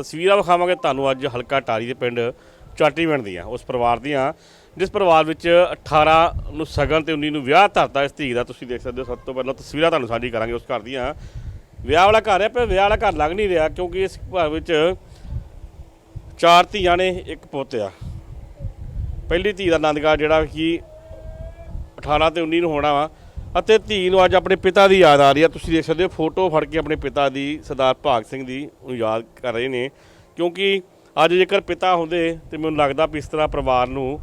ਤਸਵੀਰਾਂ ਵਿਖਾਵਾਂਗੇ ਤੁਹਾਨੂੰ ਅੱਜ ਹਲਕਾ ਟਾਰੀ ਦੇ ਪਿੰਡ ਚਾਟੀਵਿੰਡ ਦੀਆਂ, ਉਸ ਪਰਿਵਾਰ ਦੀਆਂ। ਜਿਸ ਪਰਿਵਾਰ ਵਿੱਚ 18 ਨੂੰ ਸਗਨ ਤੇ 19 ਨੂੰ ਵਿਆਹ ਧਰਤਾ ਇਸ ਧੀ ਦਾ, ਤੁਸੀਂ ਦੇਖ ਸਕਦੇ ਹੋ ਸਭ ਤੋਂ ਪਹਿਲਾਂ ਤਸਵੀਰਾਂ ਤੁਹਾਨੂੰ ਸਾਂਝੀ ਕਰਾਂਗੇ ਉਸ ਘਰ ਦੀਆਂ। ਵਿਆਹ ਵਾਲਾ ਘਰ ਹੈ, ਪਰ ਵਿਆਹ ਵਾਲਾ ਘਰ ਲੱਗ ਨਹੀਂ ਰਿਹਾ ਕਿਉਂਕਿ ਇਸ ਘਰ ਵਿੱਚ ਚਾਰ ਧੀਆਂ ਨੇ, ਇੱਕ ਪੁੱਤ ਆ। ਪਹਿਲੀ ਧੀ ਦਾ ਆਨੰਦਗਾਰ ਜਿਹੜਾ ਕਿ 18 ਤੇ 19 ਨੂੰ ਹੋਣਾ ਵਾ। ਅਤੇ ਧੀ ਨੂੰ ਅੱਜ ਆਪਣੇ ਪਿਤਾ ਦੀ ਯਾਦ ਆ ਰਹੀ ਹੈ ਤੁਸੀਂ ਦੇਖ ਸਕਦੇ ਹੋ, ਫੋਟੋ ਫੜ ਕੇ ਆਪਣੇ ਪਿਤਾ ਦੀ, ਸਰਦਾਰ ਭਾਗ ਸਿੰਘ ਦੀ ਨੂੰ ਯਾਦ ਕਰ ਰਹੇ ਨੇ। ਕਿਉਂਕਿ ਅੱਜ ਜੇਕਰ ਪਿਤਾ ਹੁੰਦੇ ਤੇ ਮੈਨੂੰ ਲੱਗਦਾ ਵੀ ਇਸ ਤਰ੍ਹਾਂ ਪਰਿਵਾਰ ਨੂੰ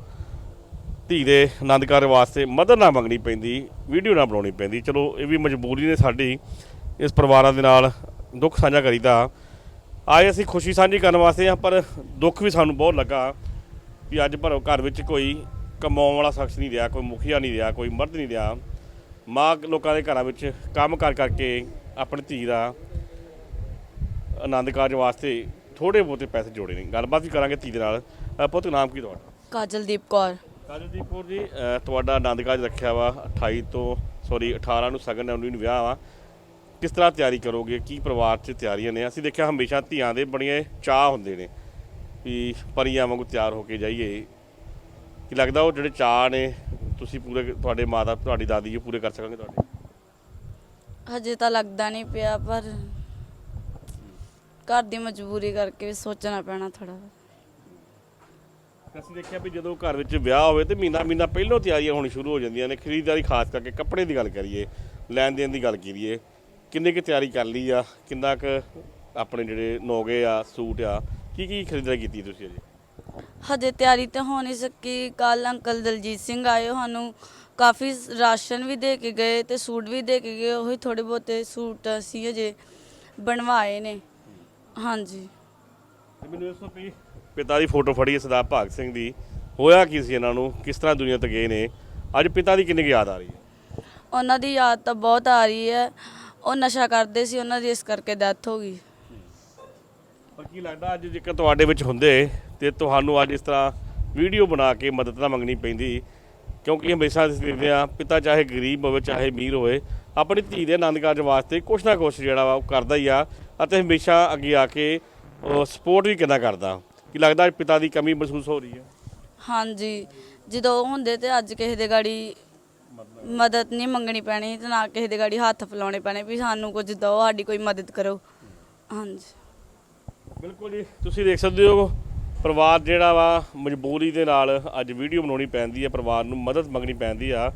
ਧੀ ਦੇ ਆਨੰਦ ਕਾਰਜ ਵਾਸਤੇ ਮਦਦ ਨਾ ਮੰਗਣੀ ਪੈਂਦੀ, ਵੀਡੀਓ ਨਾ ਬਣਾਉਣੀ ਪੈਂਦੀ। ਚਲੋ, ਇਹ ਵੀ ਮਜਬੂਰੀ ਨੇ ਸਾਡੀ, ਇਸ ਪਰਿਵਾਰਾਂ ਦੇ ਨਾਲ ਦੁੱਖ ਸਾਂਝਾ ਕਰੀਦਾ। ਆਏ ਅਸੀਂ ਖੁਸ਼ੀ ਸਾਂਝੀ ਕਰਨ ਵਾਸਤੇ ਆ, ਪਰ ਦੁੱਖ ਵੀ ਸਾਨੂੰ ਬਹੁਤ ਲੱਗਾ ਵੀ ਅੱਜ ਭਰੋ ਘਰ ਵਿੱਚ ਕੋਈ ਕਮਾਉਣ ਵਾਲਾ ਸ਼ਖਸ ਨਹੀਂ ਰਿਹਾ, ਕੋਈ ਮੁਖੀਆ ਨਹੀਂ ਰਿਹਾ, ਕੋਈ ਮਰਦ ਨਹੀਂ ਰਿਹਾ। ਮਾਂ ਲੋਕਾਂ ਦੇ ਘਰਾਂ ਵਿੱਚ ਕੰਮ ਕਰ ਕਰਕੇ ਆਪਣੀ ਧੀ ਦਾ ਆਨੰਦ ਕਾਰਜ ਵਾਸਤੇ ਥੋੜੇ ਬਹੁਤੇ ਪੈਸੇ ਜੋੜੇ ਨੇ। ਗੱਲਬਾਤ ਵੀ ਕਰਾਂਗੇ ਧੀ ਦੇ ਨਾਲ। ਅ, ਪੁੱਤ ਨਾਮ ਕੀ ਤੁਹਾਡਾ? ਕਾਜਲਦੀਪ ਕੌਰ। ਕਾਜਲਦੀਪ ਕੌਰ ਜੀ ਅ, ਤੁਹਾਡਾ ਆਨੰਦ ਕਾਰਜ ਰੱਖਿਆ ਵਾ 28 ਤੋਂ ਸੌਰੀ 18 ਨੂੰ ਸਗਨ ਹੈ 19 ਨੂੰ ਵਿਆਹ ਵਾ। ਕਿਸ ਤਰ੍ਹਾਂ ਤਿਆਰੀ ਕਰੋਗੇ? ਕੀ ਪਰਿਵਾਰ 'ਚ ਤਿਆਰੀਆਂ ਨੇ? ਅਸੀਂ ਦੇਖਿਆ ਹਮੇਸ਼ਾ ਧੀਆਂ ਦੇ ਬੜੀਆਂ ਚਾਹ ਹੁੰਦੇ ਨੇ ਵੀ ਪਰੀਆਂ ਵਾਂਗੂ ਤਿਆਰ ਹੋ ਕੇ ਜਾਈਏ। ਕੀ ਲੱਗਦਾ ਉਹ ਜਿਹੜੇ ਚਾਹ ਨੇ ਤੁਸੀਂ ਪੂਰੇ ਤੁਹਾਡੇ ਮਾਤਾ ਤੁਹਾਡੀ ਦਾਦੀ ਜੀ ਪੂਰੇ ਕਰ ਸਕੋਗੇ ਤੁਹਾਡੇ? ਹਜੇ ਤਾਂ ਲੱਗਦਾ ਨਹੀਂ ਪਿਆ ਪਰ ਘਰ ਦੀ ਮਜਬੂਰੀ ਕਰਕੇ ਵੀ ਸੋਚਣਾ ਪੈਣਾ ਥੋੜਾ ਅਸੀਂ ਦੇਖਿਆ ਵੀ ਜਦੋਂ ਘਰ ਵਿੱਚ ਵਿਆਹ ਹੋਵੇ ਤੇ ਮਹੀਨਾ ਮਹੀਨਾ ਪਹਿਲਾਂ ਤਿਆਰੀਆਂ ਹੋਣੀ ਸ਼ੁਰੂ ਹੋ ਜਾਂਦੀਆਂ ਨੇ ਖਰੀਦਦਾਰੀ ਖਾਸ ਕਰਕੇ ਕੱਪੜੇ ਦੀ ਗੱਲ ਕਰੀਏ ਲੈਣ ਦੇਣ ਦੀ ਗੱਲ ਕਰੀਏ ਕਿੰਨੇ ਕੁ ਤਿਆਰੀ ਕਰ ਲਈ ਆ ਕਿੰਨਾ ਕੁ ਆਪਣੇ ਜਿਹੜੇ ਨੋਗੇ ਆ ਸੂਟ ਆ ਕੀ ਕੀ ਖਰੀਦਦਾਰੀ ਕੀਤੀ ਤੁਸੀਂ ਅਜੇ ਹਜੇ ਤਿਆਰੀ ਤਾਂ ਹੋ ਨਹੀਂ ਸਕੀ। ਕੱਲ ਅੰਕਲ ਦਲਜੀਤ ਸਿੰਘ ਆਏ ਸਾਨੂੰ ਕਾਫੀ ਰਾਸ਼ਨ ਵੀ ਦੇ ਕੇ ਗਏ ਤੇ ਸੂਟ ਵੀ ਦੇ ਕੇ ਗਏ। ਉਹੀ ਥੋੜੇ ਬਹੁਤੇ ਸੂਟ ਅਸੀਂ ਹਜੇ ਬਣਵਾਏ ਨੇ। ਹਾਂਜੀ। ਤੇ ਮੈਨੂੰ ਇਸ ਵੀ ਪਿਤਾ ਦੀ ਫੋਟੋ ਫੜੀ ਹੈ ਸਰਦਾਰ ਭਾਗ ਸਿੰਘ ਦੀ। ਹੋਇਆ ਕੀ ਸੀ ਇਹਨਾਂ ਨੂੰ? ਕਿਸ ਤਰ੍ਹਾਂ ਦੁਨੀਆ ਤੋਂ ਗਏ ਨੇ? ਅੱਜ ਪਿਤਾ ਦੀ ਕਿੰਨੀ ਕੁ ਯਾਦ ਆ ਰਹੀ ਹੈ? ਉਹਨਾਂ ਦੀ ਯਾਦ ਤਾਂ ਬਹੁਤ ਆ ਰਹੀ ਹੈ। ਉਹ ਨਸ਼ਾ ਕਰਦੇ ਸੀ ਉਹਨਾਂ ਦੀ ਇਸ ਕਰਕੇ ਡੈਥ ਹੋ ਗਈ। ਪਰ ਕੀ ਲੱਗਦਾ ਅੱਜ ਜੇਕਰ ਤੁਹਾਡੇ ਵਿੱਚ ਹੁੰਦੇ ਤੇ ਤੁਹਾਨੂੰ ਅੱਜ ਇਸ ਤਰ੍ਹਾਂ ਵੀਡੀਓ ਬਣਾ ਕੇ ਮਦਦ ਨਾ ਮੰਗਣੀ ਪੈਂਦੀ ਕਿਉਂਕਿ ਹਮੇਸ਼ਾ ਅਸੀਂ ਦੇਖਦੇ ਆ ਪਿਤਾ ਚਾਹੇ ਗਰੀਬ ਹੋਵੇ ਚਾਹੇ ਅਮੀਰ ਹੋਵੇ ਆਪਣੀ ਧੀ ਦੇ ਆਨੰਦ ਕਾਰਜ ਵਾਸਤੇ ਕੁਛ ਨਾ ਕੁਛ ਜਿਹੜਾ ਵਾ ਉਹ ਕਰਦਾ ਹੀ ਆ ਅਤੇ ਹਮੇਸ਼ਾ ਅੱਗੇ ਆ ਕੇ ਸਪੋਰਟ ਵੀ ਕਿੰਨਾ ਕਰਦਾ। ਕੀ ਲੱਗਦਾ ਪਿਤਾ ਦੀ ਕਮੀ ਮਹਿਸੂਸ ਹੋ ਰਹੀ ਹੈ? ਹਾਂਜੀ ਜਦੋਂ ਹੁੰਦੇ ਤੇ ਅੱਜ ਕਿਸੇ ਦੇ ਗਾੜੀ ਮਦਦ ਨਹੀਂ ਮੰਗਣੀ ਪੈਣੀ ਤੇ ਨਾ ਕਿਸੇ ਦੇ ਗਾੜੀ ਹੱਥ ਫਲਾਉਣੇ ਪੈਣੇ ਵੀ ਸਾਨੂੰ ਕੁਝ ਦਿਓ ਸਾਡੀ ਕੋਈ ਮਦਦ ਕਰੋ। ਹਾਂਜੀ। ਬਿਲਕੁਲ ਜੀ ਤੁਸੀਂ ਦੇਖ ਸਕਦੇ ਹੋ ਪਰਿਵਾਰ ਜਿਹੜਾ ਵਾ, ਮਜਬੂਰੀ ਦੇ ਨਾਲ ਅੱਜ ਵੀਡੀਓ ਬਣਾਉਣੀ ਪੈਂਦੀ ਹੈ ਪਰਿਵਾਰ ਨੂੰ ਮਦਦ ਮੰਗਣੀ ਪੈਂਦੀ ਆ।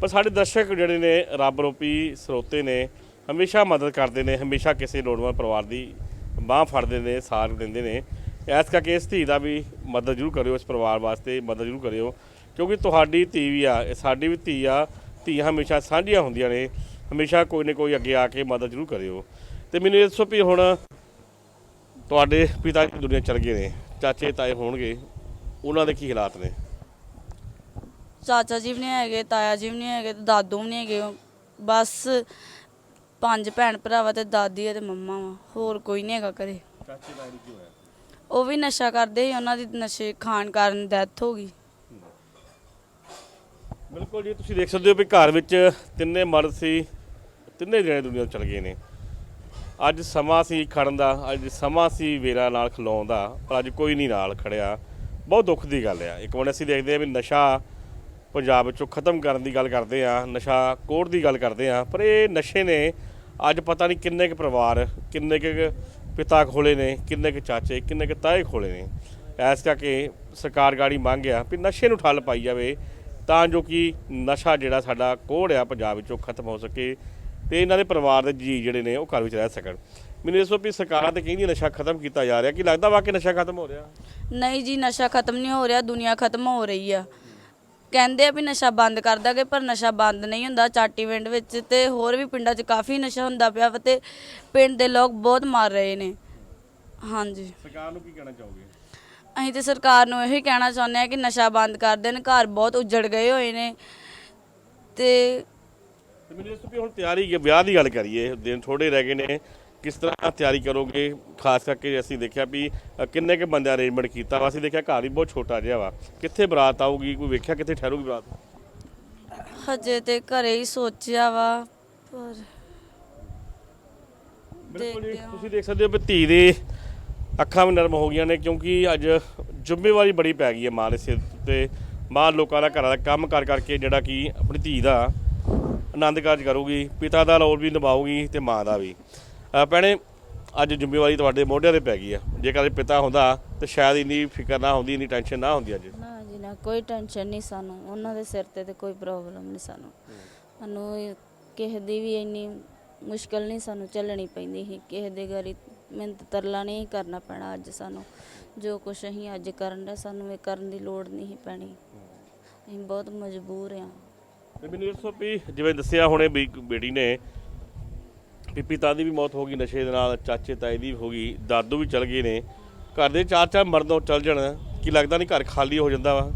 ਪਰ ਸਾਡੇ ਦਰਸ਼ਕ ਜਿਹੜੇ ਨੇ, ਰੱਬ ਰੂਪੀ ਸਰੋਤੇ ਨੇ, ਹਮੇਸ਼ਾ ਮਦਦ ਕਰਦੇ ਨੇ, ਹਮੇਸ਼ਾ ਕਿਸੇ ਲੋੜਵੰਦ ਪਰਿਵਾਰ ਦੀ ਬਾਹ ਫੜਦੇ ਨੇ, ਸਾਥ ਦਿੰਦੇ ਨੇ। ਇਸ ਕਰਕੇ ਇਸ ਧੀ ਦਾ ਵੀ ਮਦਦ ਜ਼ਰੂਰ ਕਰਿਓ, ਇਸ ਪਰਿਵਾਰ ਵਾਸਤੇ ਮਦਦ ਜ਼ਰੂਰ ਕਰਿਓ। ਕਿਉਂਕਿ ਤੁਹਾਡੀ ਧੀ ਵੀ ਆ, ਇਹ ਸਾਡੀ ਵੀ ਧੀ ਆ, ਧੀਆਂ ਹਮੇਸ਼ਾ ਸਾਂਝੀਆਂ ਹੁੰਦੀਆਂ ਨੇ, ਹਮੇਸ਼ਾ ਕੋਈ ਨਾ ਕੋਈ ਅੱਗੇ ਆ ਕੇ ਮਦਦ ਜ਼ਰੂਰ ਕਰਿਓ। ਤੇ ਮੈਨੂੰ ਇਹ ਦੱਸੋ ਵੀ ਹੁਣ ਤੁਹਾਡੇ ਪਿਤਾ ਜੀ ਦੁਨੀਆ ਚਲ ਗਏ ਨੇ। ਚਾਚੇ ਤਾਏ ਹੋਣਗੇ ਉਹਨਾਂ ਦੇ ਕੀ ਹਾਲਾਤ ਨੇ? ਚਾਚਾ ਜੀ ਵੀ ਨਹੀਂ ਹੈਗੇ ਤਾਇਆ ਜੀ ਵੀ ਨਹੀਂ ਹੈਗੇ ਤੇ ਦਾਦੂ ਵੀ ਨਹੀਂ ਹੈਗੇ। ਬਸ ਪੰਜ ਭੈਣ ਭਰਾਵਾ ਤੇ ਦਾਦੀ ਹੈ ਤੇ ਮੰਮਾ ਵਾ ਹੋਰ ਕੋਈ ਨਹੀਂ ਹੈਗਾ ਘਰੇ। ਚਾਚੇ ਤਾਏ ਨੂੰ ਕੀ ਹੋਇਆ? ਉਹ ਵੀ ਨਸ਼ਾ ਕਰਦੇ ਸੀ ਉਹਨਾਂ ਦੀ ਨਸ਼ੇ ਖਾਣ ਕਾਰਨ ਡੈਥ ਹੋ ਗਈ। ਬਿਲਕੁਲ ਜੀ ਤੁਸੀਂ ਦੇਖ ਸਕਦੇ ਹੋ ਵੀ ਘਰ ਵਿੱਚ ਤਿੰਨੇ ਮਰਦ ਸੀ ਤਿੰਨੇ ਜਣੇ ਦੁਨੀਆ ਤੋਂ ਚਲ ਗਏ ਨੇ। ਅੱਜ ਸਮਾਂ ਸੀ ਖੜਨ ਦਾ, ਅੱਜ ਸਮਾਂ ਸੀ ਵੇਰਾ ਨਾਲ ਖਲੋਣ ਦਾ, ਪਰ ਅੱਜ ਕੋਈ ਨਹੀਂ ਨਾਲ ਖੜਿਆ। ਬਹੁਤ ਦੁੱਖ ਦੀ ਗੱਲ ਆ। ਇੱਕ ਵਾਰ ਅਸੀਂ ਦੇਖਦੇ ਆ ਵੀ ਨਸ਼ਾ ਪੰਜਾਬ ਵਿੱਚੋਂ ਖਤਮ ਕਰਨ ਦੀ ਗੱਲ ਕਰਦੇ ਆ, ਨਸ਼ਾ ਕੋੜ ਦੀ ਗੱਲ ਕਰਦੇ ਆ, ਪਰ ਇਹ ਨਸ਼ੇ ਨੇ ਅੱਜ ਪਤਾ ਨਹੀਂ ਕਿੰਨੇ ਕੁ ਪਰਿਵਾਰ, ਕਿੰਨੇ ਕੁ ਪਿਤਾ ਖੋਲੇ ਨੇ, ਕਿੰਨੇ ਕੁ ਚਾਚੇ, ਕਿੰਨੇ ਕੁ ਤਾਏ ਖੋਲੇ ਨੇ। ਐਸ ਕਰਕੇ ਸਰਕਾਰ ਗਾੜੀ ਮੰਗ ਆ ਵੀ ਨਸ਼ੇ ਨੂੰ ਠੱਲ ਪਾਈ ਜਾਵੇ, ਤਾਂ ਜੋ ਕਿ ਨਸ਼ਾ ਜਿਹੜਾ ਸਾਡਾ ਕੋੜ ਆ, ਪੰਜਾਬ ਵਿੱਚੋਂ ਖਤਮ ਹੋ ਸਕੇ। ਤੇ ਇਹਨਾਂ ਦੇ ਪਰਿਵਾਰ ਦੇ ਜੀ ਜਿਹੜੇ ਨੇ ਉਹ ਘਰ ਵਿੱਚ ਰਹਿ ਸਕਣ। ਮੈਨੂੰ ਦੱਸੋ ਵੀ ਸਰਕਾਰਾਂ ਤੇ ਕਹਿੰਦੀ ਨਸ਼ਾ ਖਤਮ ਕੀਤਾ ਜਾ ਰਿਹਾ? ਕੀ ਲੱਗਦਾ ਵਾ ਕਿ ਨਸ਼ਾ ਖਤਮ ਹੋ ਰਿਹਾ? ਨਹੀਂ ਜੀ ਨਸ਼ਾ ਖਤਮ ਨਹੀਂ ਹੋ ਰਿਹਾ ਦੁਨੀਆ ਖਤਮ ਹੋ ਰਹੀ ਆ। ਕਹਿੰਦੇ ਆ ਵੀ ਨਸ਼ਾ ਬੰਦ ਕਰ ਦਾਂਗੇ ਪਰ ਨਸ਼ਾ ਬੰਦ ਨਹੀਂ ਹੁੰਦਾ। ਚਾਟੀਵਿੰਡ ਵਿੱਚ ਤੇ ਹੋਰ ਵੀ ਪਿੰਡਾਂ 'ਚ ਕਾਫੀ ਨਸ਼ਾ ਹੁੰਦਾ ਪਿਆ ਵਾ ਤੇ ਪਿੰਡ ਦੇ ਲੋਕ ਬਹੁਤ ਮਾਰ ਰਹੇ ਨੇ। ਹਾਂਜੀ। ਸਰਕਾਰ ਨੂੰ ਕੀ ਕਹਿਣਾ ਚਾਹੋਗੇ? ਅਸੀਂ ਤੇ ਸਰਕਾਰ ਨੂੰ ਇਹੀ ਕਹਿਣਾ ਚਾਹੁੰਦੇ ਆ ਕਿ ਨਸ਼ਾ ਬੰਦ ਕਰ ਦੇਣ। ਘਰ ਬਹੁਤ ਉਜੜ ਗਏ ਹੋਏ ਨੇ ਤੇ ਤੇ ਮੈਨੂੰ ਦੱਸੋ ਵੀ ਹੁਣ ਤਿਆਰੀ ਵਿਆਹ ਦੀ ਗੱਲ ਕਰੀਏ ਦਿਨ ਥੋੜੇ ਰਹਿ ਗਏ ਨੇ ਕਿਸ ਤਰ੍ਹਾਂ ਤਿਆਰੀ ਕਰੋਗੇ? ਖਾਸ ਕਰਕੇ ਅਸੀਂ ਦੇਖਿਆ ਵੀ ਕਿੰਨੇ ਕੇ ਬੰਦੇ ਅਰੇਂਜਮੈਂਟ ਕੀਤਾ ਵਾ ਅਸੀਂ ਦੇਖਿਆ ਘਰ ਹੀ ਬਹੁਤ ਛੋਟਾ ਜਿਹਾ ਵਾ। ਕਿੱਥੇ ਬਰਾਤ ਆਊਗੀ? ਕੋਈ ਵੇਖਿਆ ਕਿੱਥੇ ਠਹਿਰੂਗੀ ਬਰਾਤ? ਹਜੇ ਤੇ ਘਰੇ ਹੀ ਸੋਚਿਆ ਵਾ ਪਰ ਬਿਲਕੁਲ ਜੀ। ਤੁਸੀਂ ਦੇਖ ਸਕਦੇ ਹੋ ਵੀ ਧੀ ਦੇ ਅੱਖਾਂ ਵੀ ਨਰਮ ਹੋ ਗਈਆਂ ਨੇ ਕਿਉਂਕਿ ਅੱਜ ਜ਼ਿੰਮੇਵਾਰੀ ਬੜੀ ਪੈ ਗਈ ਹੈ ਮਾਂ ਦੇ ਸਿਰ ਤੇ। ਮਾਂ ਲੋਕਾਂ ਦਾ ਘਰਾਂ ਦਾ ਕੰਮ ਕਰ ਕਰਕੇ ਜਿਹੜਾ ਕਿ ਆਪਣੀ ਧੀ ਦਾ ਆਨੰਦ ਕਾਰਜ ਕਰੂਗੀ, ਪਿਤਾ ਦਾ ਰੋਲ ਵੀ ਨਿਭਾਊਗੀ ਤੇ ਮਾਂ ਦਾ ਵੀ। ਭੈਣੇ, ਅੱਜ ਜ਼ਿੰਮੇਵਾਰੀ ਤੁਹਾਡੇ ਮੋਢਿਆਂ ਤੇ ਪੈ ਗਈ ਆ। ਜੇਕਰ ਪਿਤਾ ਹੁੰਦਾ ਤੇ ਸ਼ਾਇਦ ਇੰਨੀ ਫਿਕਰ ਨਾ ਹੁੰਦੀ, ਇੰਨੀ ਟੈਨਸ਼ਨ ਨਾ ਹੁੰਦੀ ਅੱਜ। ਨਾ ਜੀ, ਨਾ ਕੋਈ ਟੈਨਸ਼ਨ ਨਹੀਂ ਸਾਨੂੰ। ਉਹਨਾਂ ਦੇ ਸਿਰ ਤੇ ਤੇ ਕੋਈ ਪ੍ਰੋਬਲਮ ਨਹੀਂ ਸਾਨੂੰ। ਸਾਨੂੰ ਕਿਸੇ ਦੀ ਵੀ ਇੰਨੀ ਮੁਸ਼ਕਲ ਨਹੀਂ ਸਾਨੂੰ ਚੱਲਣੀ ਪੈਂਦੀ ਸੀ। ਕਿਸੇ ਦੇ ਗਰੀ ਮਿਹਨਤ ਤਰਲਾ ਨਹੀਂ ਕਰਨਾ ਪੈਣਾ ਅੱਜ ਸਾਨੂੰ। ਜੋ ਕੁਛ ਅਸੀਂ ਅੱਜ ਕਰਨ ਦਾ, ਸਾਨੂੰ ਇਹ ਕਰਨ ਦੀ ਲੋੜ ਨਹੀਂ ਸੀ ਪੈਣੀ। ਅਸੀਂ ਬਹੁਤ ਮਜਬੂਰ ਆ ਤੇ ਮੈਨੂੰ ਵੀ ਜਿਵੇਂ ਦੱਸਿਆ ਹੁਣੇ ਵੀ ਇੱਕ ਨੇ ਵੀ ਪਿਤਾ ਦੀ ਵੀ ਮੌਤ ਹੋ ਗਈ, ਨਸ਼ੇ ਦੇ ਨਾਲ ਚਾਚੇ ਤਾਏ ਦੀ ਹੋ ਗਈ, ਦਾਦੂ ਵੀ ਚਲ ਗਏ ਨੇ। ਘਰ ਦੇ ਚਾਰ ਚਾਰ ਮਰਦੋਂ ਚਲ ਜਾਣ, ਕੀ ਲੱਗਦਾ ਨਹੀਂ ਘਰ ਖਾਲੀ ਹੋ ਜਾਂਦਾ ਵਾ?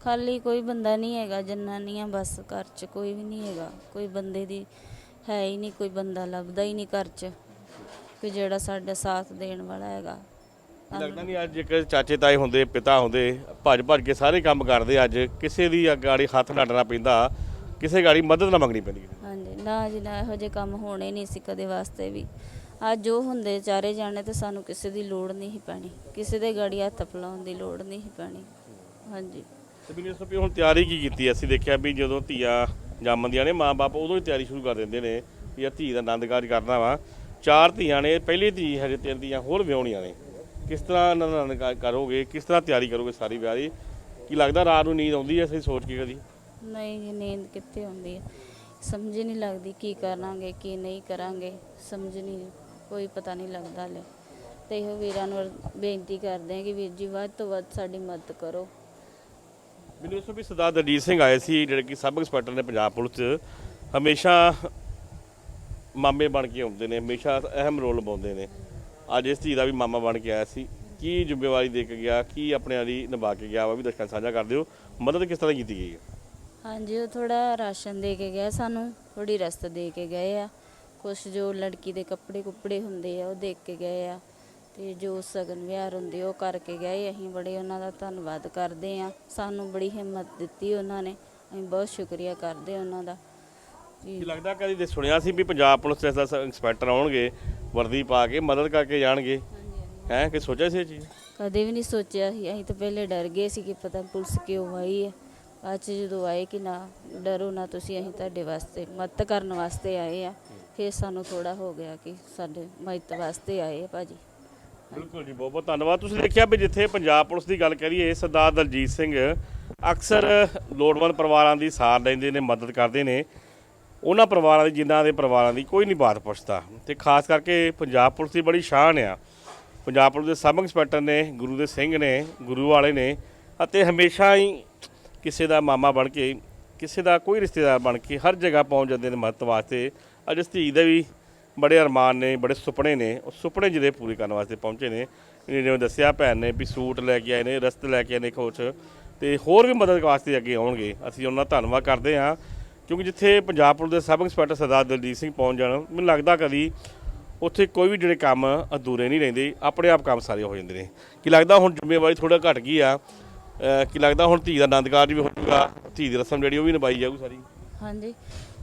ਖਾਲੀ ਕੋਈ ਬੰਦਾ ਨਹੀਂ ਹੈਗਾ ਜਨਾਨੀਆਂ ਬਸ ਘਰ 'ਚ ਕੋਈ ਵੀ ਨਹੀਂ ਹੈਗਾ। ਕੋਈ ਬੰਦੇ ਦੀ ਹੈ ਹੀ ਨਹੀਂ, ਕੋਈ ਬੰਦਾ ਲੱਭਦਾ ਹੀ ਨਹੀਂ ਘਰ 'ਚ, ਕਿ ਜਿਹੜਾ ਸਾਡਾ ਸਾਥ ਦੇਣ ਵਾਲਾ ਹੈਗਾ। ਲੱਗਦਾ ਨਹੀਂ ਅੱਜ ਇੱਕ ਚਾਚੇ ਤਾਏ ਹੁੰਦੇ ਪਿਤਾ ਹੁੰਦੇ ਭੱਜ ਭੱਜ ਕੇ ਸਾਰੇ ਕੰਮ ਕਰਦੇ ਅੱਜ ਕਿਸੇ ਦੀ ਗਾੜੀ ਹੱਥ ਡਾਟਣਾ ਪੈਂਦਾ ਕਿਸੇ ਗਾੜੀ ਮਦਦ ਨਾ ਮੰਗਣੀ ਪੈਂਦੀ। ਹਾਂਜੀ ਨਾ ਜੀ ਨਾ ਇਹੋ ਜਿਹੇ ਕੰਮ ਹੋਣੇ ਨਹੀਂ ਸੀ ਕਦੇ ਵਾਸਤੇ ਵੀ। ਅੱਜ ਜੋ ਹੁੰਦੇ ਚਾਰੇ ਜਾਣੇ ਤੇ ਸਾਨੂੰ ਕਿਸੇ ਦੀ ਲੋੜ ਨਹੀਂ ਸੀ ਪੈਣੀ ਕਿਸੇ ਦੇ ਗਾੜੀ ਹੱਥ ਫਲਾਉਣ ਦੀ ਲੋੜ ਨਹੀਂ ਸੀ ਪੈਣੀ। ਹਾਂਜੀ। ਤੇ ਮੈਨੂੰ ਇਸ ਤੋਂ ਵੀ ਹੁਣ ਤਿਆਰੀ ਕੀ ਕੀਤੀ ਅਸੀਂ ਦੇਖਿਆ ਵੀ ਜਦੋਂ ਧੀਆਂ ਜੰਮਦੀਆਂ ਨੇ ਮਾਂ-ਬਾਪ ਉਦੋਂ ਹੀ ਤਿਆਰੀ ਸ਼ੁਰੂ ਕਰ ਦਿੰਦੇ ਨੇ ਵੀ ਇਹ ਧੀ ਦਾ ਆਨੰਦ ਕਾਰਜ ਕਰਨਾ ਵਾ। ਚਾਰ ਧੀਆਂ ਨੇ ਪਹਿਲੀ ਧੀ ਹਜੇ ਤਿੰਨ ਧੀਆਂ ਹੋਰ ਵਿਆਹੁਣੀਆਂ ਨੇ। ਕਿਸ ਤਰ੍ਹਾਂ ਕਾਰਜ ਕਰੋਗੇ ਕਿਸ ਤਰ੍ਹਾਂ ਤਿਆਰੀ ਕਰੋਗੇ ਸਾਰੀ ਵਿਆਹ ਦੀ? ਕੀ ਲੱਗਦਾ ਰਾਤ ਨੂੰ ਨੀਂਦ ਆਉਂਦੀ ਐ ਅਸੀਂ ਸੋਚ ਕੇ ਕਦੀ? ਨਹੀਂ ਜੀ ਨੀਂਦ ਕਿੱਥੇ ਆਉਂਦੀ ਹੈ? ਸਮਝ ਹੀ ਨਹੀਂ ਲੱਗਦੀ ਕੀ ਕਰਾਂਗੇ ਕੀ ਨਹੀਂ ਕਰਾਂਗੇ ਸਮਝ ਨਹੀਂ ਕੋਈ ਪਤਾ ਨਹੀਂ ਲੱਗਦਾ ਹਲੇ। ਤੇ ਇਹੋ ਵੀਰਾਂ ਨੂੰ ਬੇਨਤੀ ਕਰਦੇ ਹਾਂ ਕਿ ਵੀਰ ਜੀ ਵੱਧ ਤੋਂ ਵੱਧ ਸਾਡੀ ਮਦਦ ਕਰੋ। ਮੈਨੂੰ ਇਸ ਤੋਂ ਵੀ ਸਰਦਾਰ ਦਲਜੀਤ ਸਿੰਘ ਆਏ ਸੀ ਜਿਹੜੇ ਕਿ ਸਬ ਇੰਸਪੈਕਟਰ ਨੇ ਪੰਜਾਬ ਪੁਲਿਸ 'ਚ। ਹਮੇਸ਼ਾ ਮਾਮੇ ਬਣ ਕੇ ਆਉਂਦੇ ਨੇ ਹਮੇਸ਼ਾ ਅਹਿਮ ਰੋਲ ਨਿਭਾਉਂਦੇ ਨੇ। ਅੱਜ ਇਸ ਧੀ ਦਾ ਵੀ ਮਾਮਾ ਬਣ ਕੇ ਆਇਆ ਸੀ। ਕੀ ਜ਼ਿੰਮੇਵਾਰੀ ਦੇ ਕੇ ਗਿਆ? ਕੀ ਆਪਣੇ ਵਾਲੀ ਨਿਭਾ ਕੇ ਗਿਆ ਵਾ? ਵੀ ਦਰਸ਼ਕਾਂ ਸਾਂਝਾ ਕਰ ਦਿਓ। ਮਦਦ ਕਿਸ ਤਰ੍ਹਾਂ ਕੀਤੀ ਗਈ ਹੈ ਹਾਂਜੀ ਉਹ ਥੋੜਾ ਰਾਸ਼ਨ ਦੇ ਕੇ ਗਏ ਸਾਨੂੰ। ਥੋੜੀ ਰਸਤ ਦੇ ਕੇ ਗਏ ਆ। ਕੁਛ ਜੋ ਲੜਕੀ ਦੇ ਕੱਪੜੇ ਕੁੱਪੜੇ ਹੁੰਦੇ ਆ ਉਹ ਦੇ ਕੇ ਗਏ ਆ। ਤੇ ਜੋ ਸਗਨ ਵਿਹਾਰ ਹੁੰਦੇ ਉਹ ਕਰਕੇ ਗਏ। ਅਸੀਂ ਬੜੇ ਉਹਨਾਂ ਦਾ ਧੰਨਵਾਦ ਕਰਦੇ ਆ। ਸਾਨੂੰ ਬੜੀ ਹਿੰਮਤ ਦਿੱਤੀ ਉਹਨਾਂ ਨੇ। ਅਸੀਂ ਬਹੁਤ ਸ਼ੁਕਰੀਆ ਕਰਦੇ ਉਹਨਾਂ ਦਾ। ਕੀ ਲੱਗਦਾ ਕਦੀ ਦੇ ਸੁਣਿਆ ਸੀ ਵੀ ਪੰਜਾਬ ਪੁਲਿਸ ਦਾ ਇੰਸਪੈਕਟਰ ਆਉਣਗੇ ਵਰਦੀ ਪਾ ਕੇ ਮਦਦ ਕਰਕੇ ਜਾਣਗੇ। ਹੈ ਕਿ ਸੋਚਿਆ ਸੀ ਇਹ ਚੀਜ਼? ਕਦੇ ਵੀ ਨਹੀਂ ਸੋਚਿਆ ਸੀ। ਅਸੀਂ ਤਾਂ ਪਹਿਲੇ ਡਰ ਗਏ ਸੀ ਕਿ ਪਤਾ ਪੁਲਿਸ ਕਿਉਂ ਆਈ ਹੈ। ਬਾਅਦ 'ਚ ਜਦੋਂ ਆਏ ਕਿ ਨਾ ਡਰੋ ਨਾ ਤੁਸੀਂ ਅਸੀਂ ਤੁਹਾਡੇ ਵਾਸਤੇ ਮਦਦ ਕਰਨ ਵਾਸਤੇ ਆਏ ਆ ਫਿਰ ਸਾਨੂੰ ਥੋੜਾ ਹੋ ਗਿਆ ਕਿ ਸਾਡੇ ਮਦਦ ਵਾਸਤੇ ਆਏ ਆ ਭਾਜੀ। ਬਿਲਕੁਲ ਜੀ ਬਹੁਤ ਬਹੁਤ ਧੰਨਵਾਦ। ਤੁਸੀਂ ਦੇਖਿਆ ਵੀ ਜਿੱਥੇ ਪੰਜਾਬ ਪੁਲਿਸ ਦੀ ਗੱਲ ਕਰੀਏ ਸਰਦਾਰ ਦਲਜੀਤ ਸਿੰਘ ਅਕਸਰ ਲੋੜਵੰਦ ਪਰਿਵਾਰਾਂ ਦੀ ਸਾਰ ਲੈਂਦੇ ਨੇ ਮਦਦ ਕਰਦੇ ਨੇ। ਉਹਨਾਂ ਪਰਿਵਾਰਾਂ ਦੀ, ਜਿਨ੍ਹਾਂ ਦੇ ਪਰਿਵਾਰਾਂ ਦੀ ਕੋਈ ਨਹੀਂ ਬਾਤ ਪੁੱਛਦਾ। ਤੇ ਖਾਸ ਕਰਕੇ ਪੰਜਾਬ ਪੁਲਿਸ ਦੀ ਬੜੀ ਸ਼ਾਨ ਆ। ਪੰਜਾਬ ਪੁਲਿਸ ਦੇ ਸਬ ਇੰਸਪੈਕਟਰ ਨੇ, ਗੁਰੂ ਦੇ ਸਿੰਘ ਨੇ, ਗੁਰੂ ਵਾਲੇ ਨੇ ਅਤੇ ਹਮੇਸ਼ਾ ਹੀ ਕਿਸੇ ਦਾ ਮਾਮਾ ਬਣ ਕੇ, ਕਿਸੇ ਦਾ ਕੋਈ ਰਿਸ਼ਤੇਦਾਰ ਬਣ ਕੇ ਹਰ ਜਗ੍ਹਾ ਪਹੁੰਚ ਜਾਂਦੇ ਨੇ ਮਦਦ ਵਾਸਤੇ। ਅੱਜ ਇਸ ਧੀ ਦੇ ਵੀ ਬੜੇ ਅਰਮਾਨ ਨੇ, ਬੜੇ ਸੁਪਨੇ ਨੇ, ਉਹ ਸੁਪਨੇ ਜਿਹੜੇ ਪੂਰੇ ਕਰਨ ਵਾਸਤੇ ਪਹੁੰਚੇ ਨੇ। ਇਹਨੇ ਜਿਵੇਂ ਦੱਸਿਆ, ਭੈਣ ਨੇ ਵੀ ਸੂਟ ਲੈ ਕੇ ਆਏ ਨੇ, ਰਸਤ ਲੈ ਕੇ ਆਏ ਨੇ ਕੁਛ ਤੇ ਹੋਰ ਵੀ ਮਦਦ ਵਾਸਤੇ ਅੱਗੇ ਆਉਣਗੇ। ਅਸੀਂ ਉਹਨਾਂ ਦਾ ਧੰਨਵਾਦ ਕਰਦੇ ਹਾਂ। ਕਿਉਂਕਿ ਜਿੱਥੇ ਪੰਜਾਬ ਪੁਲਿਸ ਦੇ ਸਬ ਇੰਸਪੈਕਟਰ ਸਰਦਾਰ ਦਲਜੀਤ ਸਿੰਘ ਪਹੁੰਚ ਜਾਣ ਮੈਨੂੰ ਲੱਗਦਾ ਕਦੀ ਉੱਥੇ ਕੋਈ ਵੀ ਜਿਹੜੇ ਕੰਮ ਅਧੂਰੇ ਨਹੀਂ ਰਹਿੰਦੇ ਆਪਣੇ ਆਪ ਕੰਮ ਸਾਰੇ ਹੋ ਜਾਂਦੇ ਨੇ। ਕੀ ਲੱਗਦਾ ਹੁਣ ਜ਼ਿੰਮੇਵਾਰੀ ਥੋੜਾ ਘਟ ਗਈ ਆ ਕੀ ਲੱਗਦਾ ਹੁਣ ਧੀ ਦਾ ਆਨੰਦ ਕਾਰਜ ਵੀ ਹੋ ਜਾਊਗਾ ਧੀ ਦੀ ਰਸਮ ਜਿਹੜੀ ਉਹ ਵੀ ਨਿਭਾਈ ਜਾਊ ਸਾਰੀ? ਹਾਂਜੀ।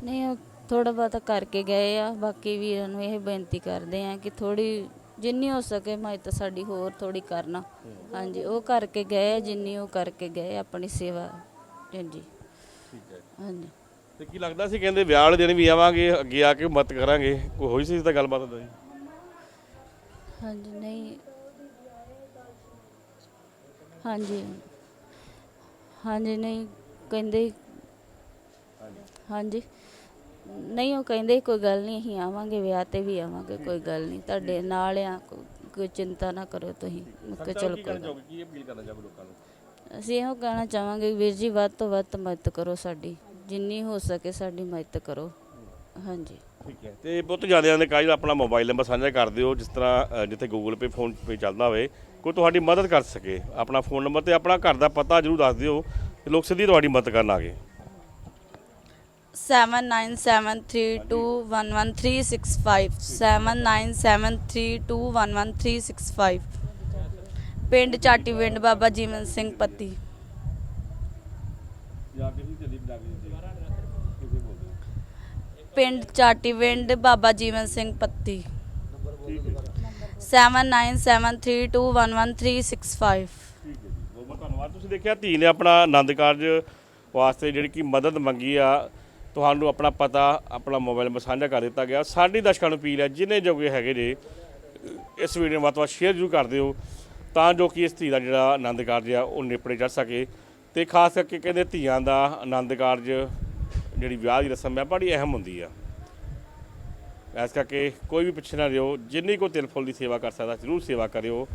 ਨਹੀਂ ਥੋੜਾ ਬਹੁਤਾ ਕਰਕੇ ਗਏ ਆ ਬਾਕੀ ਵੀਰਾਂ ਨੂੰ ਇਹ ਬੇਨਤੀ ਕਰਦੇ ਆ ਕਿ ਥੋੜੀ ਜਿੰਨੀ ਹੋ ਸਕੇ ਮਦਦ ਸਾਡੀ ਹੋਰ ਥੋੜੀ ਕਰਨਾ। ਹਾਂਜੀ ਉਹ ਕਰਕੇ ਗਏ ਜਿੰਨੀ ਉਹ ਕਰਕੇ ਗਏ ਆਪਣੀ ਸੇਵਾ। ਹਾਂਜੀ। ਠੀਕ ਹੈ। ਹਾਂਜੀ। ਤੇ ਕੀ ਲੱਗਦਾ ਸੀ ਕਹਿੰਦੇ ਵਿਆਹ ਵਾਲੇ ਦਿਨ ਵੀ ਆਵਾਂਗੇ ਅੱਗੇ ਆ ਕੇ ਮਦਦ ਕਰਾਂਗੇ? ਕੋਈ ਹੋਈ ਸੀ ਇਸ ਤਾਂ ਗੱਲਬਾਤ ਹੁੰਦਾ ਜੀ ਹਾਂਜੀ ਨਹੀਂ। ਹਾਂਜੀ। ਹਾਂਜੀ ਨਹੀਂ ਕਹਿੰਦੇ ਹਾਂਜੀ। ਨਹੀਂ ਉਹ ਕਹਿੰਦੇ ਕੋਈ ਗੱਲ ਨਹੀਂ ਅਸੀਂ ਆਵਾਂਗੇ ਵਿਆਹ ਤੇ ਵੀ ਆਵਾਂਗੇ ਕੋਈ ਗੱਲ ਨਹੀਂ। ਤੁਹਾਡੇ ਨਾਲ ਆ ਕੋ- ਕੋਈ ਚਿੰਤਾ ਨਾ ਕਰੋ ਤੁਸੀਂ। ਮੈਂ ਕਿਹਾ ਚਲੋ ਕੋਈ ਗੱਲ ਚਾਹੋਗੇ? ਕੀ ਅਪੀਲ ਕਰਨਾ ਚਾਹੋਗੇ ਲੋਕਾਂ ਨੂੰ? ਅਸੀਂ ਇਹੋ ਕਹਿਣਾ ਚਾਹਾਂਗੇ ਵੀਰ ਜੀ ਵੱਧ ਤੋਂ ਵੱਧ ਮਦਦ ਕਰੋ ਸਾਡੀ। ਜਿੰਨੀ ਹੋ ਸਕੇ ਸਾਡੀ ਮਦਦ ਕਰੋ। ਹਾਂਜੀ। ਠੀਕ ਹੈ। ਤੇ ਬਹੁਤ ਜ਼ਿਆਦਾ ਨੇ ਕਾਜ ਆਪਣਾ ਮੋਬਾਈਲ ਨੰਬਰ ਸਾਂਝਾ ਕਰ ਦਿਓ ਜਿਸ ਤਰ੍ਹਾਂ ਅ, ਜਿੱਥੇ ਗੂਗਲ ਪੇ ਫੋਨ ਪੇ ਚੱਲਦਾ ਹੋਵੇ ਕੋਈ ਤੁਹਾਡੀ ਮਦਦ ਕਰ ਸਕੇ। ਆਪਣਾ ਫੋਨ ਨੰਬਰ ਤੇ ਆਪਣਾ ਘਰ ਦਾ ਪਤਾ ਜਰੂਰ ਦੱਸ ਦਿਓ ਕਿ ਲੋਕ ਸਿੱਧੀ ਤੁਹਾਡੀ ਮਦਦ ਕਰਨ ਆ ਗਏ। seven nine seven three two one one three six five seven nine seven three two one one three six five ਪਿੰਡ ਚਾਟੀਵਿੰਡ ਬਾਬਾ ਜੀਵਨ ਸਿੰਘ ਪੱਤੀ। ਪਿੰਡ ਚਾਟੀਵਿੰਡ ਬਾਬਾ ਜੀਵਨ ਸਿੰਘ ਪੱਤੀ। 7973211365 ਠੀਕ ਹੈ ਜੀ ਬਹੁਤ ਬਹੁਤ ਧੰਨਵਾਦ। ਤੁਸੀਂ ਦੇਖਿਆ ਧੀ ਨੇ ਆਪਣਾ ਆਨੰਦ ਕਾਰਜ ਵਾਸਤੇ ਜਿਹੜੀ ਕਿ ਮਦਦ ਮੰਗੀ ਆ, ਤੁਹਾਨੂੰ ਆਪਣਾ ਪਤਾ, ਆਪਣਾ ਮੋਬਾਈਲ ਨੰਬਰ ਸਾਂਝਾ ਕਰ ਦਿੱਤਾ ਗਿਆ। ਸਾਡੀ ਦਰਸ਼ਕਾਂ ਨੂੰ ਅਪੀਲ ਹੈ, ਜਿੰਨੇ ਜੋਗੇ ਹੈਗੇ ਜੇ, ਇਸ ਵੀਡੀਓ ਨੂੰ ਵੱਧ ਤੋਂ ਵੱਧ ਸ਼ੇਅਰ ਜ਼ਰੂਰ ਕਰ ਦਿਓ, ਤਾਂ ਜੋ ਕਿ ਇਸ ਧੀ ਦਾ ਜਿਹੜਾ ਆਨੰਦ ਕਾਰਜ ਆ, ਉਹ ਨੇਪਰੇ ਚੜ ਸਕੇ। ਤੇ ਖਾਸ ਕਰਕੇ ਕਹਿੰਦੇ ਧੀਆਂ ਦਾ ਆਨੰਦ ਕਾਰਜ ਜਿਹੜੀ ਵਿਆਹ ਦੀ ਰਸਮ ਹੈ ਬੜੀ ਅਹਿਮ ਹੁੰਦੀ ਆ। ਇਸ ਕਰਕੇ ਕੋਈ ਵੀ ਪਿੱਛੇ ਨਾ ਰਿਓ ਜਿੰਨੀ ਕੋ ਤਿਲ ਫੁੱਲ ਦੀ ਸੇਵਾ ਕਰ ਸਕਦਾ, ਜ਼ਰੂਰ ਸੇਵਾ ਕਰਿਓ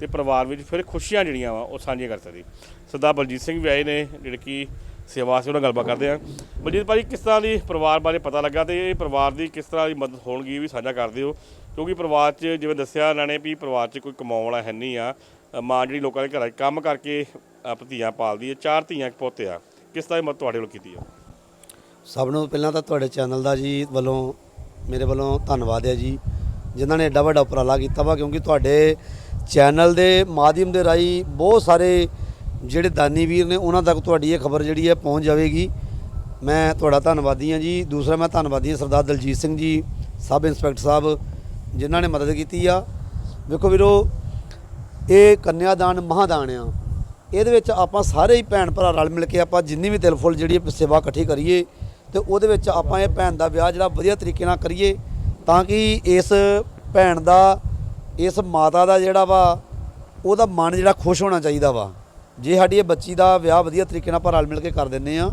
ਤੇ ਪਰਿਵਾਰ ਵਿੱਚ ਫਿਰ ਖੁਸ਼ੀਆਂ ਜਿਹੜੀਆਂ ਵਾ, ਉਹ ਸਾਂਝੀਆਂ ਕਰ ਸਕਦੇ। ਸਰਦਾਰ ਬਲਜੀਤ ਸਿੰਘ ਵੀ ਆਏ ਨੇ, ਜਿਹੜੇ ਕਿ ਸੇਵਾ ਸੀ ਉਹਨਾਂ ਨਾਲ ਗੱਲਬਾਤ ਕਰਦੇ ਆ। ਬਲਜੀਤ ਭਾਜੀ, ਕਿਸ ਤਰ੍ਹਾਂ ਦੀ ਪਰਿਵਾਰ ਬਾਰੇ ਪਤਾ ਲੱਗਾ ਤੇ ਇਹ ਪਰਿਵਾਰ ਦੀ ਕਿਸ ਤਰ੍ਹਾਂ ਦੀ ਮਦਦ ਹੋਣਗੀ ਇਹ ਵੀ ਸਾਂਝਾ ਕਰ ਦਿਓ? ਕਿਉਂਕਿ ਪਰਿਵਾਰ 'ਚ ਜਿਵੇਂ ਦੱਸਿਆ ਇਹਨਾਂ ਨੇ ਵੀ ਪਰਿਵਾਰ 'ਚ ਕੋਈ ਕਮਾਉਣ ਵਾਲਾ ਹੈ ਨਹੀਂ ਆ। ਮਾਂ ਜਿਹੜੀ ਲੋਕਾਂ ਦੇ ਘਰਾਂ 'ਚ ਕੰਮ ਕਰਕੇ ਆਪ ਧੀਆਂ ਪਾਲਦੀ ਹੈ ਚਾਰ ਧੀਆਂ ਇੱਕ ਪੁੱਤ ਆ। ਕਿਸ ਤਰ੍ਹਾਂ ਦੀ ਮਦਦ ਤੁਹਾਡੇ ਵੱਲੋਂ ਕੀਤੀ ਆ ਸਭ ਨੂੰ ਪਹਿਲਾਂ ਤਾਂ ਤੁਹਾਡੇ ਚੈਨਲ ਦਾ ਜੀ ਵੱਲੋਂ, ਮੇਰੇ ਵੱਲੋਂ ਧੰਨਵਾਦ ਹੈ ਜੀ, ਜਿਨ੍ਹਾਂ ਨੇ ਐਡਾ ਵੱਡਾ ਉਪਰਾਲਾ ਕੀਤਾ ਵਾ, ਕਿਉਂਕਿ ਤੁਹਾਡੇ ਚੈਨਲ ਦੇ ਮਾਧਿਅਮ ਦੇ ਰਾਹੀਂ ਬਹੁਤ ਸਾਰੇ ਜਿਹੜੇ ਦਾਨੀ ਵੀਰ ਨੇ, ਉਹਨਾਂ ਤੱਕ ਤੁਹਾਡੀ ਇਹ ਖਬਰ ਜਿਹੜੀ ਹੈ ਪਹੁੰਚ ਜਾਵੇਗੀ। ਮੈਂ ਤੁਹਾਡਾ ਧੰਨਵਾਦੀ ਹਾਂ ਜੀ। ਦੂਸਰਾ ਮੈਂ ਧੰਨਵਾਦੀ ਹਾਂ ਸਰਦਾਰ ਦਲਜੀਤ ਸਿੰਘ ਜੀ, ਸਬ ਇੰਸਪੈਕਟਰ ਸਾਹਿਬ, ਜਿਨ੍ਹਾਂ ਨੇ ਮਦਦ ਕੀਤੀ ਆ। ਵੇਖੋ ਵੀਰੋ, ਇਹ ਕੰਨਿਆਦਾਨ ਮਹਾਦਾਨ ਆ। ਇਹਦੇ ਵਿੱਚ ਆਪਾਂ ਸਾਰੇ ਹੀ ਭੈਣ ਭਰਾ ਰਲ ਮਿਲ ਕੇ ਆਪਾਂ ਜਿੰਨੀ ਵੀ ਦਿਲ ਫੁੱਲ ਜਿਹੜੀ ਸੇਵਾ ਇਕੱਠੀ ਕਰੀਏ ਤੇ ਉਹਦੇ ਵਿੱਚ ਆਪਾਂ ਇਹ ਭੈਣ ਦਾ ਵਿਆਹ ਜਿਹੜਾ ਵਧੀਆ ਤਰੀਕੇ ਨਾਲ ਕਰੀਏ ਤਾਂ ਕਿ ਇਸ ਭੈਣ ਦਾ, ਇਸ ਮਾਤਾ ਦਾ ਜਿਹੜਾ ਵਾ, ਉਹਦਾ ਮਨ ਜਿਹੜਾ ਖੁਸ਼ ਹੋਣਾ ਚਾਹੀਦਾ ਵਾ। ਜੇ ਸਾਡੀ ਇਹ ਬੱਚੀ ਦਾ ਵਿਆਹ ਵਧੀਆ ਤਰੀਕੇ ਨਾਲ ਆਪਾਂ ਰਲ ਮਿਲ ਕੇ ਕਰ ਦਿੰਨੇ ਆ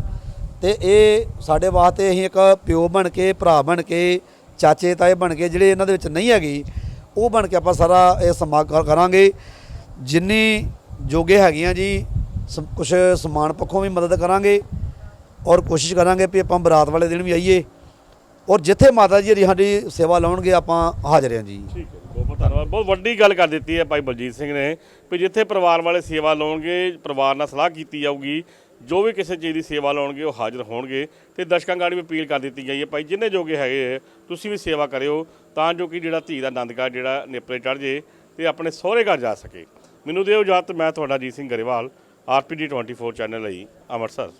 ਤੇ ਇਹ ਸਾਡੇ ਵਾਸਤੇ ਅਸੀਂ ਇੱਕ ਪਿਓ ਬਣ ਕੇ, ਭਰਾ ਬਣ ਕੇ, ਚਾਚੇ, ਤਾਏ ਬਣ ਕੇ ਜਿਹੜੇ ਇਹਨਾਂ ਦੇ ਵਿੱਚ ਨਹੀਂ ਹੈਗੇ, ਉਹ ਬਣ ਕੇ ਆਪਾਂ ਸਾਰਾ ਇਹ ਸਮਾਗ ਕਰਾਂਗੇ। ਜਿੰਨੀ ਜੋਗੇ ਹੈਗੀਆਂ ਜੀ ਕੁਝ ਸਮਾਨ ਪੱਖੋਂ ਵੀ ਮਦਦ ਕਰਾਂਗੇ। ਔਰ ਕੋਸ਼ਿਸ਼ ਕਰਾਂਗੇ ਵੀ ਆਪਾਂ ਬਰਾਤ ਵਾਲੇ ਦਿਨ ਵੀ ਆਈਏ। ਔਰ ਜਿੱਥੇ ਮਾਤਾ ਜੀ ਹੋਰੀ ਸਾਡੀ ਸੇਵਾ ਲਾਉਣਗੇ ਆਪਾਂ ਹਾਜ਼ਰ ਹਾਂ ਜੀ। ਠੀਕ ਹੈ ਬਹੁਤ ਬਹੁਤ ਧੰਨਵਾਦ। ਬਹੁਤ ਵੱਡੀ ਗੱਲ ਕਰ ਦਿੱਤੀ ਹੈ ਭਾਈ ਬਲਜੀਤ ਸਿੰਘ ਨੇ ਵੀ ਜਿੱਥੇ ਪਰਿਵਾਰ ਵਾਲੇ ਸੇਵਾ ਲਾਉਣਗੇ ਪਰਿਵਾਰ ਨਾਲ ਸਲਾਹ ਕੀਤੀ ਜਾਊਗੀ ਜੋ ਵੀ ਕਿਸੇ ਚੀਜ਼ ਦੀ ਸੇਵਾ ਲਾਉਣਗੇ ਉਹ ਹਾਜ਼ਰ ਹੋਣਗੇ। ਤੇ ਦਰਸ਼ਕਾਂ ਗਾੜੀ ਵੀ ਅਪੀਲ ਕਰ ਦਿੱਤੀ ਗਈ ਹੈ ਭਾਈ ਜਿੰਨੇ ਜੋਗੇ ਹੈਗੇ ਹੈ, ਤੁਸੀਂ ਵੀ ਸੇਵਾ ਕਰਿਓ ਤਾਂ ਜੋ ਕਿ ਜਿਹੜਾ ਧੀ ਦਾ ਆਨੰਦ ਕਾਰਜ ਜਿਹੜਾ ਨੇਪਰੇ ਚੜ ਜੇ ਤੇ ਆਪਣੇ ਸਹੁਰੇ ਘਰ ਜਾ ਸਕੇ। ਮੈਨੂੰ ਦਿਓ ਇਜਾਜ਼ਤ ਮੈਂ ਤੁਹਾਡਾ Jeet Singh Grewal R P D 24 channel ਲਈ ਅੰਮ੍ਰਿਤਸਰ।